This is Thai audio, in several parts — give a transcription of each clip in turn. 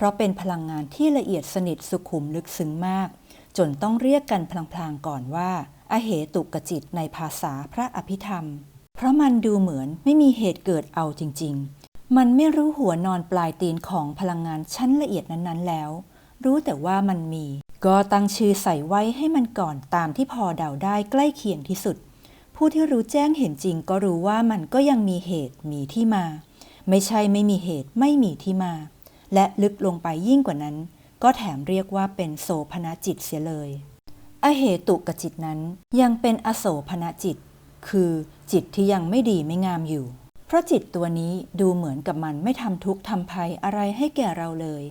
เพราะเป็นพลังงานที่ละเอียดสนิทสุขุมลึกซึ้งมาก จนต้องเรียกกันพลางๆก่อนว่า อเหตุกจิตในภาษาพระอภิธรรม เพราะมันดูเหมือนไม่มีเหตุเกิดเอาจริง ๆ มันไม่รู้หัวนอนปลายตีนของพลังงานชั้นละเอียดนั้นๆ แล้ว รู้แต่ว่ามันมี ก็ตั้งชื่อใส่ไว้ให้มันก่อนตามที่พอเดาได้ใกล้เคียงที่สุด ผู้ที่รู้แจ้งเห็นจริงก็รู้ว่ามันก็ยังมีเหตุมีที่มา ไม่ใช่ไม่มีเหตุไม่มีที่มา และลึกลงไปยิ่งกว่านั้น ก็แถมเรียกว่าเป็นโสภณจิตเสียเลย อเหตุกจิตนั้นยังเป็นอโสภณจิต คือจิตที่ยังไม่ดีไม่งามอยู่ เพราะจิตตัวนี้ดูเหมือนกับมันไม่ทำทุกข์ทำภัยอะไรให้แก่เราเลย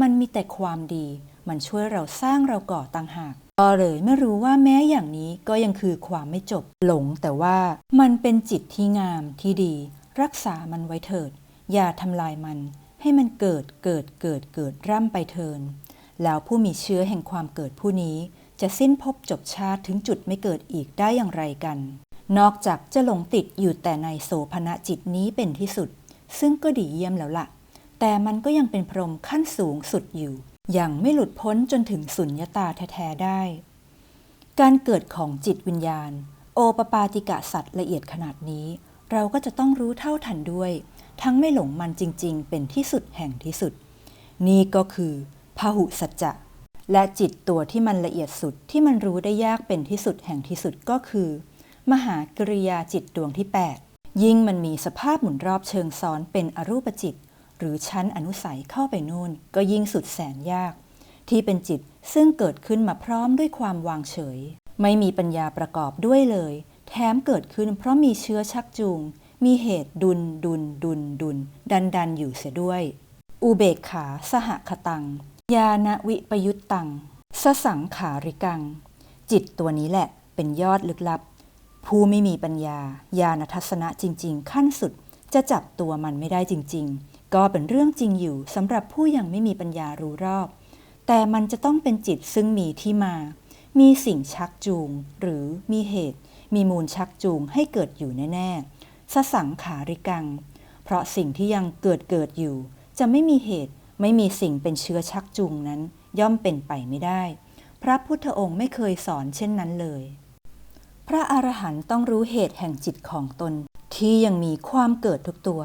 มันมีแต่ความดี มันช่วยเราสร้างเราก่อต่างหากก็เลยไม่รู้ว่าแม้อย่างนี้ก็ยังคือความไม่จบหลงแต่ว่ามันเป็นจิตที่งามที่ดี รักษามันไว้เถิด อย่าทำลายมัน ให้มันเกิดเกิดเกิดเกิดร่ำไปเทิน แล้วผู้มีเชื้อแห่งความเกิดผู้นี้ จะสิ้นภพจบชาติถึงจุดไม่เกิดอีกได้อย่างไรกัน นอกจากจะหลงติดอยู่แต่ในโสภณจิตนี้เป็นที่สุด ซึ่งก็ดีเยี่ยมแล้วละ่ะ แต่มันก็ยังเป็นพรหมขั้นสูงสุดอยู่ยังไม่หลุดพ้นจนถึงสุญญตาแท้ๆได้ การเกิดของจิตวิญญาณ โอปปาติกะสัตว์ละเอียดขนาดนี้ เราก็จะต้องรู้เท่าทันด้วย ทั้งไม่หลงมันจริง ๆ เป็นที่สุดแห่งที่สุด นี่ก็คือพหุสัจจะและจิตตัวที่มันละเอียดสุดที่มันรู้ได้ยากเป็นที่สุดแห่งที่สุดก็คือ มหากริยาจิตดวงที่ 8 ยิ่งมันมีสภาพหมุนรอบเชิงซ้อนเป็นอรูปจิต หรือชั้นอนุสัยเข้าไปนู่น ก็ยิ่งสุดแสนยาก ที่เป็นจิตซึ่งเกิดขึ้นมาพร้อมด้วยความวางเฉย ไม่มีปัญญาประกอบด้วยเลย แถมเกิดขึ้นเพราะมีเชื้อชักจูง มีเหตุดุลดุลดุลดุลดันดันอยู่เสียด้วย อุเบกขาสหคตัง ยาณวิปยุตตังสสังขาริกัง จิตตัวนี้แหละเป็นยอดลึกลับ ผู้ไม่มีปัญญา ญาณทัศนะจริง ๆ ขั้นสุดจะจับตัวมันไม่ได้จริง ๆ ก็เป็นเรื่องจริงอยู่สำหรับผู้ยังไม่มีปัญญารู้รอบ แต่มันจะต้องเป็นจิตซึ่งมีที่มา มีสิ่งชักจูง หรือมีเหตุ มีมูลชักจูงให้เกิดอยู่แน่ๆ สสังขาริกัง เพราะสิ่งที่ยังเกิดเกิดอยู่ จะไม่มีเหตุไม่มีสิ่งเป็นเชื้อชักจูงนั้น ย่อมเป็นไปไม่ได้ พระพุทธองค์ไม่เคยสอนเช่นนั้นเลย พระอรหันต์ต้องรู้เหตุแห่งจิตของตน ที่ยังมีความเกิดทุกตัว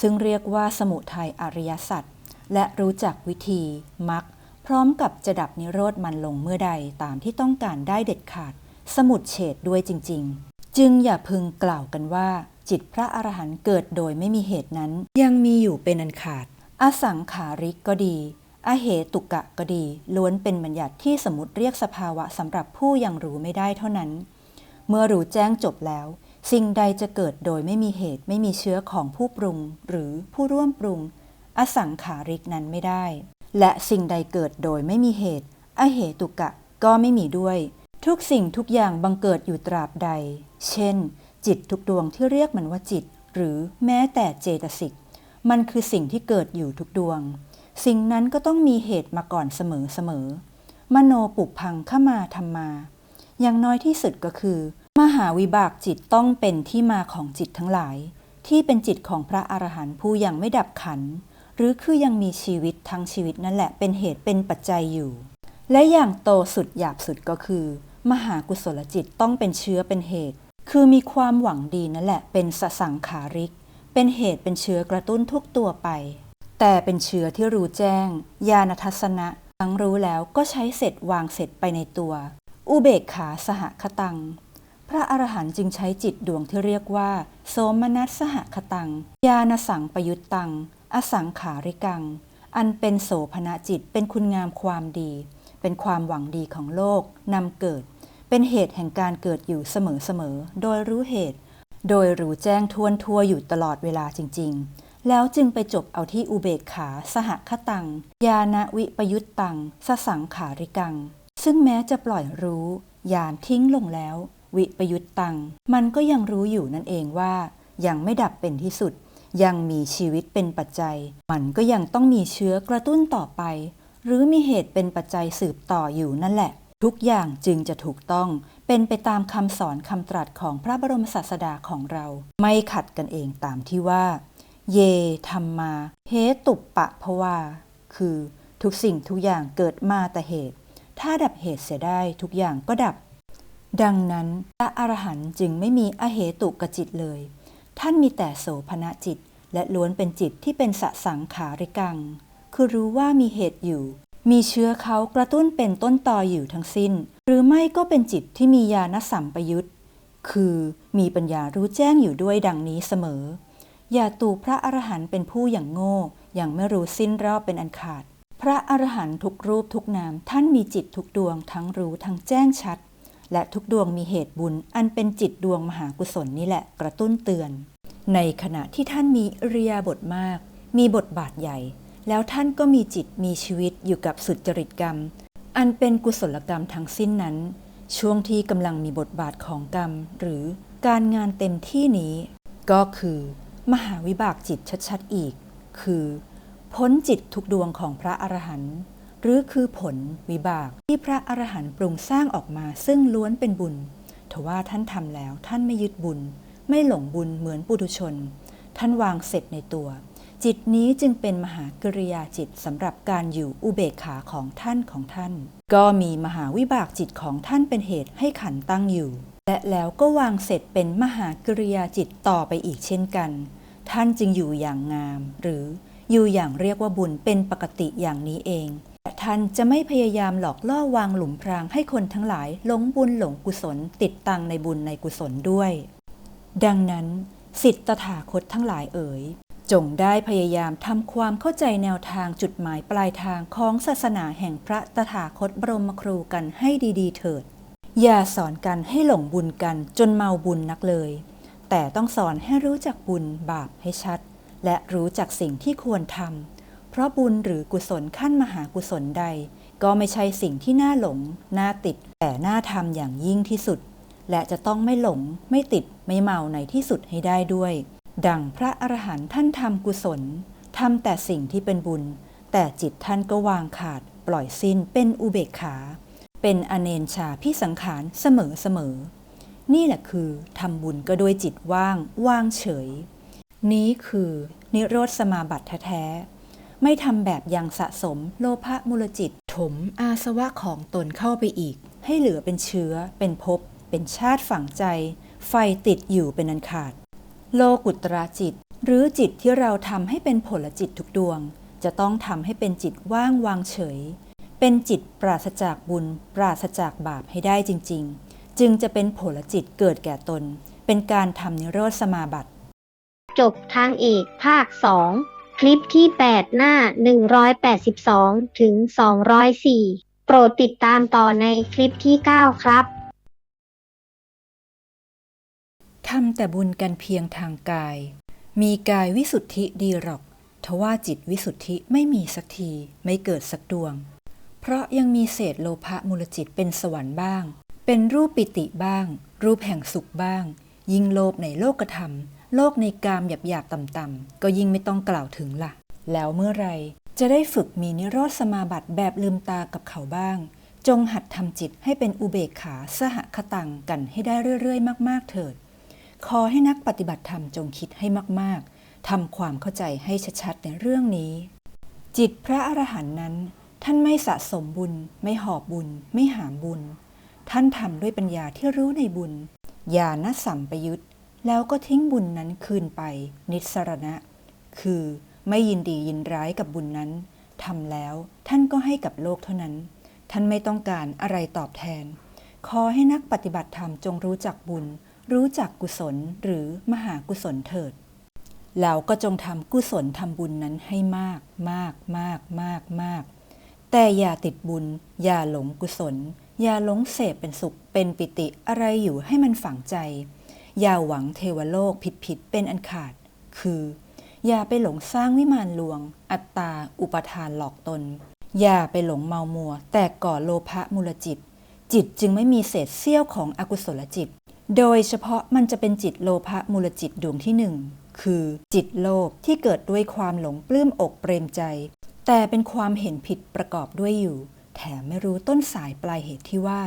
ซึ่งเรียกว่าสมุทัยอริยสัจและรู้จักวิธีมักพร้อมกับจะดับนิโรธมันลงเมื่อใดตามที่ต้องการได้เด็ดขาด สมุดเฉดด้วยจริง ๆ จึงอย่าพึงกล่าวกันว่า จิตพระอรหันต์เกิดโดยไม่มีเหตุนั้น ยังมีอยู่เป็นอันขาด อสังขาริกก็ดีอเหตุกะก็ดี ล้วนเป็นบัญญัติที่สมมติเรียกสภาวะสำหรับผู้ยังรู้ไม่ได้เท่านั้น เมื่อรู้แจ้งจบแล้ว สิ่งใดจะเกิดโดยไม่มีเหตุไม่มีเชื้อของผู้ปรุง หรือผู้ร่วมปรุง อสังขาริกนั้นไม่ได้ และสิ่งใดเกิดโดยไม่มีเหตุ อเหตุกะก็ไม่มีด้วย ทุกสิ่งทุกอย่างบังเกิดอยู่ตราบใด เช่น จิตทุกดวงที่เรียกมันว่าจิต หรือแม้แต่เจตสิก มันคือสิ่งที่เกิดอยู่ทุกดวง สิ่งนั้นก็ต้องมีเหตุมาก่อนเสมอเสมอมโนปุพังเข้ามาทำมา อย่างน้อยที่สุดก็คือ มหาวิบากจิตต้องเป็นที่มาของจิตทั้งหลาย ที่เป็นจิตของพระอรหันต์ผู้ยังไม่ดับขัน หรือคือยังมีชีวิตทั้งชีวิตนั่นแหละเป็นเหตุเป็นปัจจัยอยู่ และอย่างโตสุดหยาบสุดก็คือ มหากุศลจิตต้องเป็นเชื้อเป็นเหตุ คือมีความหวังดีนั่นแหละ เป็นสสังขาริก เป็นเหตุเป็นเชื้อกระตุ้นทุกตัวไป แต่เป็นเชื้อที่รู้แจ้ง ญาณทัศนะ ทั้งรู้แล้วก็ใช้เสร็จวางเสร็จไปในตัว อุเบกขาสหคตัง พระอรหันต์จึงใช้จิตดวงที่เรียกว่า โสมนัสสหคตัง ญาณสังปยุตตัง อสังขาริกัง อันเป็นโสภณจิตเป็นคุณงามความดี เป็นความหวังดีของโลกนำเกิด เป็นเหตุแห่งการเกิดอยู่เสมอๆ โดยรู้เหตุ โดยรู้แจ้งทวนทั่วอยู่ตลอดเวลาจริง ๆ แล้วจึงไปจบเอาที่อุเบกขา สหคตัง ญาณวิปยุตตัง สสังขาริกัง ซึ่งแม้จะปล่อยรู้ยานทิ้งลงแล้ว วิปยุตตัง มันก็ยังรู้อยู่นั่นเองว่า ยังไม่ดับเป็นที่สุด ยังมีชีวิตเป็นปัจจัย มันก็ยังต้องมีเชื้อกระตุ้นต่อไป หรือมีเหตุเป็นปัจจัยสืบต่ออยู่นั่นแหละ ทุกอย่างจึงจะถูกต้องเป็นไปตามคำสอนคำตรัสของพระบรมศาสดาของเรา ไม่ขัดกันเองตามที่ว่า เยธรรมมาเฮตุปปะภวาคคือทุกสิ่งทุกอย่างเกิดมาแต่เหตุ ถ้าดับเหตุเสียได้ทุกอย่างก็ดับ ดังนั้นพระอรหันต์จึงไม่มีอเหตุกจิตเลย ท่านมีแต่โสภณจิต และล้วนเป็นจิตที่เป็นสสังขาริกัง คือรู้ว่ามีเหตุอยู่ มีเชื้อเขากระตุ้นเป็นต้นตออยู่ทั้งสิ้น หรือไม่ก็เป็นจิตที่มีญาณสัมปยุตคือมีปัญญารู้แจ้งอยู่ด้วยดังนี้เสมอ อย่าตูพระอรหันต์เป็นผู้อย่างโง่อย่างไม่รู้สิ้นรอบเป็นอันขาด พระอรหันต์ทุกรูปทุกนามท่านมีจิตทุกดวงทั้งรู้ทั้งแจ้งชัด และทุกดวงมีเหตุบุญ อันเป็นจิตดวงมหากุศลนี่แหละกระตุ้นเตือน ในขณะที่ท่านมีเรียบทมาก มีบทบาทใหญ่ แล้วท่านก็มีจิตมีชีวิตอยู่กับสุจริตกรรม อันเป็นกุศลกรรมทั้งสิ้นนั้น ช่วงที่กำลังมีบทบาทของกรรม หรือการงานเต็มที่นี้ ก็คือ มหาวิบากจิตชัดๆอีก คือพ้นจิตทุกดวงของพระอรหันต์หรือคือผลวิบากที่พระอรหันต์ปรุงสร้างออกมาซึ่งล้วนเป็นบุญทว่าท่านทำแล้วท่านไม่ยึดบุญ ไม่หลงบุญเหมือนปุถุชน ท่านวางเสร็จในตัว จิตนี้จึงเป็นมหากริยาจิตสำหรับการอยู่อุเบกขาของท่านของท่าน ก็มีมหาวิบากจิตของท่านเป็นเหตุให้ขันตั้งอยู่ และแล้วก็วางเสร็จเป็นมหากริยาจิตต่อไปอีกเช่นกัน ท่านจึงอยู่อย่างงาม หรืออยู่อย่างเรียกว่าบุญเป็นปกติอย่างนี้เองและท่านจะไม่พยายามหลอกล่อวางหลุมพรางให้คนทั้งหลายหลงบุญหลงกุศลติดตังในบุญในกุศลด้วย ดังนั้น สิทธตถาคตทั้งหลายเอ๋ย จงได้พยายามทำความเข้าใจแนวทางจุดหมายปลายทางของศาสนาแห่งพระตถาคตบรมครูกันให้ดีๆ เถิด อย่าสอนกันให้หลงบุญกันจนเมาบุญนักเลย แต่ต้องสอนให้รู้จักบุญบาปให้ชัด และรู้จักสิ่งที่ควรทำเพราะบุญหรือกุศลขั้นมหากุศลใด ก็ไม่ใช่สิ่งที่น่าหลง น่าติด แต่น่าทำอย่างยิ่งที่สุด และจะต้องไม่หลง ไม่ติดไม่เมาในที่สุดให้ได้ด้วย ดังพระอรหันต์ท่านทำกุศลทำแต่สิ่งที่เป็นบุญ แต่จิตท่านก็วางขาดปล่อยสิ้นเป็นอุเบกขา เป็นอเนนชาพิสังขารเสมอเสมอ นี่แหละคือทำบุญก็ด้วยจิตว่างว่างเฉย นี้คือนิโรธสมาบัติแท้ๆไม่ทำแบบยังสะสมโลภะมูลจิต ถมอาสวะของตนเข้าไปอีก ให้เหลือเป็นเชื้อ เป็นภพเป็นชาติฝังใจ ไฟติดอยู่เป็นอันขาด โลกุตราจิต หรือจิตที่เราทำให้เป็นผลจิตทุกดวง จะต้องทำให้เป็นจิตว่างวางเฉย เป็นจิตปราศจากบุญ ปราศจากบาปให้ได้จริง ๆ จึงจะเป็นผลจิตเกิดแก่ตน เป็นการทำนิโรธสมาบัติ จบทางเอกภาค2คลิปที่ 8 หน้า 182 ถึง 204 โปรดติดตามต่อในคลิปที่ 9 ครับำแต่บุญกันเพียงทางกาย มีกายวิสุทธิดีหรอกทว่าจิตวิสุทธิไม่มีสักทีไม่เกิดสักดวง เพราะยังมีเศษโลภะมูลจิตเป็นสวรรค์บ้าง เป็นรูปปิติบ้าง รูปแห่งสุขบ้าง ยิ่งโลภในโลกธรรม โลกในกามหยาบๆต่ำๆก็ยิ่งไม่ต้องกล่าวถึงละ่ะ แล้วเมื่อไรจะได้ฝึกมีนิโรธสมาบัติแบบลืมตากับเขาบ้าง จงหัดทำจิตให้เป็นอุเบกขาสหคตังกันให้ได้เรื่อยๆ มาก ๆ เถิด ขอให้นักปฏิบัติธรรมจงคิดให้มาก ๆ ทำความเข้าใจให้ชัด ๆ ในเรื่องนี้ จิตพระอรหันต์นั้น ท่านไม่สะสมบุญ ไม่หอบบุญ ไม่หามบุญ ท่านทำด้วยปัญญาที่รู้ในบุญญาณสัมปยุตแล้วก็ทิ้งบุญนั้นคืนไป นิสรณะ คือไม่ยินดียินร้ายกับบุญนั้นทำแล้วท่านก็ให้กับโลกเท่านั้น ท่านไม่ต้องการอะไรตอบแทน ขอให้นักปฏิบัติธรรมจงรู้จักบุญ รู้จักกุศลหรือมหากุศลเถิด แล้วก็จงทำกุศลทำบุญนั้นให้มากมากมากมากมาก แต่อย่าติดบุญ อย่าหลงกุศล อย่าหลงเสพเป็นสุขเป็นปิติอะไรอยู่ให้มันฝังใจ อย่าหวังเทวโลกผิดผิดเป็นอันขาด คือ อย่าไปหลงสร้างวิมานลวง อัตตา อุปทานหลอกตน อย่าไปหลงเมามัว แต่ก่อโลภะมูลจิตจิตจึงไม่มีเศษเสี้ยวของอกุศลจิต โดยเฉพาะมันจะเป็นจิตโลภะมูลจิตดวงที่หนึ่งคือจิตโลภที่เกิดด้วยความหลงปลื้มอกเปรมใจ แต่เป็นความเห็นผิดประกอบด้วยอยู่ แถมไม่รู้ต้นสายปลายเหตุที่ว่า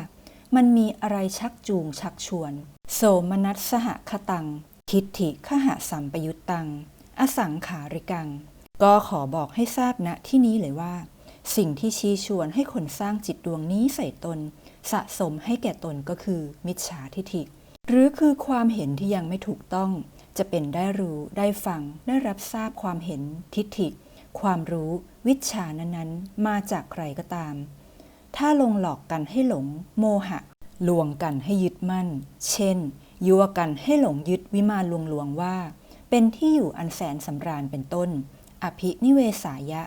มันมีอะไรชักจูงชักชวน โสมนัสสหคตัง ทิฏฐิขหะสัมปยุตตัง อสังขาริกัง ก็ขอบอกให้ทราบณที่นี้เลยว่า สิ่งที่ชี้ชวนให้คนสร้างจิตดวงนี้ใส่ตน สะสมให้แก่ตนก็คือมิจฉาทิฏฐิ หรือคือความเห็นที่ยังไม่ถูกต้อง จะเป็นได้รู้ได้ฟังได้รับทราบความเห็นทิฏฐิ ความรู้วิชานั้นๆ มาจากใครก็ตาม ถ้าลงหลอกกันให้หลง โมหะ ลวงกันให้ยึดมั่น เช่น ยั่วกันให้หลงยึดวิมานลวงลวงๆว่า เป็นที่อยู่อันแสนสำราญเป็นต้น อภินิเวสายะ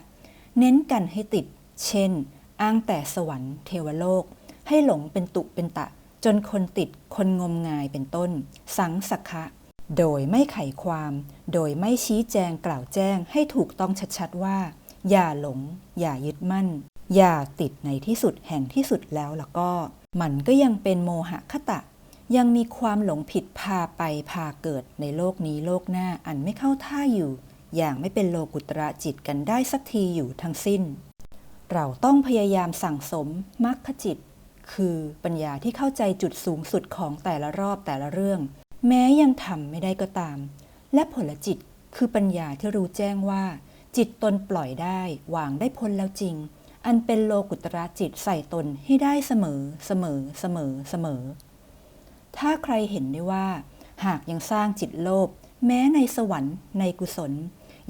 เน้นกันให้ติด เช่น อ้างแต่สวรรค์เทวโลก ให้หลงเป็นตุเป็นตะ จนคนติดคนงมงายเป็นต้น สังสักขะ โดยไม่ไขความ โดยไม่ชี้แจงกล่าวแจ้งให้ถูกต้องชัดๆว่า อย่าหลง อย่ายึดมั่น อย่าติดในที่สุดแห่งที่สุดแล้วแล้วก็ มันก็ยังเป็นโมหะคตะ ยังมีความหลงผิดพาไปพาเกิดในโลกนี้โลกหน้าอันไม่เข้าท่าอยู่ อย่างไม่เป็นโลกุตระจิตกันได้สักทีอยู่ทั้งสิ้น เราต้องพยายามสั่งสมมรรคจิต คือปัญญาที่เข้าใจจุดสูงสุดของแต่ละรอบแต่ละเรื่อง แม้ยังทำไม่ได้ก็ตาม และผลจิตคือปัญญาที่รู้แจ้งว่า จิตตนปล่อยได้วางได้พ้นแล้วจริง อันเป็นโลกุตระจิตใส่ตนให้ได้เสมอเสมอเสมอเสมอ ถ้าใครเห็นได้ว่า หากยังสร้างจิตโลภแม้ในสวรรค์ในกุศล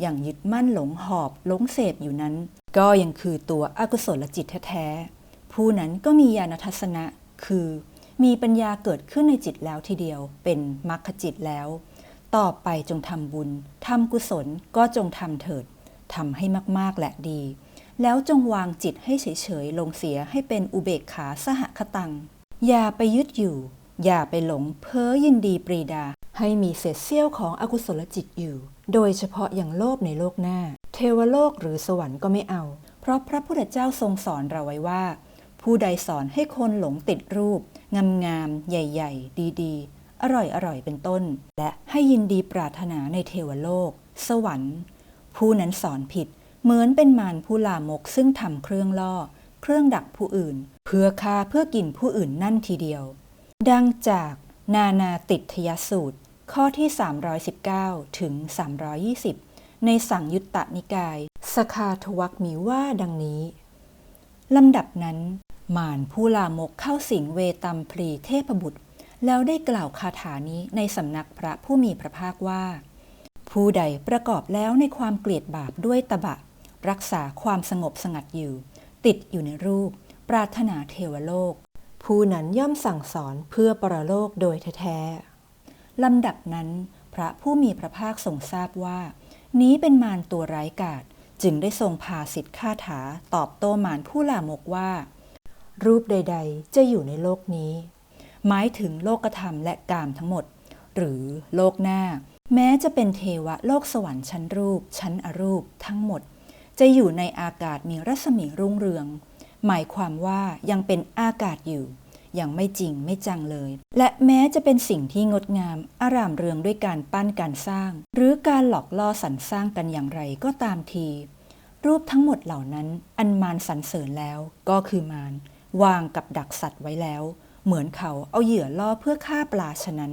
อย่างยึดมั่นหลงหอบหลงเสพอยู่นั้น ก็ยังคือตัวอกุศลจิตแท้ๆ ผู้นั้นก็มีญาณทัศนะ คือ มีปัญญาเกิดขึ้นในจิตแล้วทีเดียวเป็นมรรคจิตแล้ว ต่อไปจงทำบุญทำกุศลก็จงทำเถิดทำให้มากๆและดี แล้วจงวางจิตให้เฉยๆลงเสียให้เป็นอุเบกขาสหคตัง อย่าไปยึดอยู่ อย่าไปหลงเพ้อยินดีปรีดา ให้มีเศษเสี้ยวของอกุศลจิตอยู่ โดยเฉพาะอย่างโลภในโลกหน้า เทวโลกหรือสวรรค์ก็ไม่เอา เพราะพระพุทธเจ้าทรงสอนเราไว้ว่า ผู้ใดสอนให้คนหลงติดรูป งามๆใหญ่ ๆ ดี ๆ อร่อยๆเป็นต้น และให้ยินดีปรารถนาในเทวโลก สวรรค์ ผู้นั้นสอนผิด เหมือนเป็นมารผู้ลามกซึ่งทำเครื่องล่อ เครื่องดักผู้อื่น เพื่อฆ่าเพื่อกินผู้อื่นนั่นทีเดียว ดังจากนานาติทยสูตร ข้อที่ 319 ถึง 320 ในสังยุตตนิกาย สคาทวักมีว่าดังนี้ลำดับนั้น มารผู้ลามกเข้าสิงเวตัมพลีเทพบุตร แล้วได้กล่าวคาถานี้ในสำนักพระผู้มีพระภาคว่า ผู้ใดประกอบแล้วในความเกลียดบาปด้วยตบะ รักษาความสงบสงัดอยู่ ติดอยู่ในรูป ปรารถนาเทวโลก ผู้นั้นย่อมสั่งสอนเพื่อปรโลกโดยแท้ลำดับนั้น พระผู้มีพระภาคทรงทราบว่า นี้เป็นมารตัวร้ายกาจจึงได้ทรงพาสิทธิคาถาตอบโต้มารผู้ลามกว่า รูปใด ๆ จะอยู่ในโลกนี้ หมายถึงโลกธรรมและกามทั้งหมด หรือโลกหน้า แม้จะเป็นเทวะโลกสวรรค์ชั้นรูป ชั้นอรูปทั้งหมด จะอยู่ในอากาศมีรัศมีรุ่งเรือง หมายความว่ายังเป็นอากาศอยู่ยังไม่จริงไม่จังเลย และแม้จะเป็นสิ่งที่งดงาม อารามเรืองด้วยการปั้นการสร้าง หรือการหลอกล่อสรรสร้างกันอย่างไรก็ตามที รูปทั้งหมดเหล่านั้น อันมารสรรเสริญแล้วก็คือมาร วางกับดักสัตว์ไว้แล้ว เหมือนเขาเอาเหยื่อล่อเพื่อฆ่าปลาฉะนั้น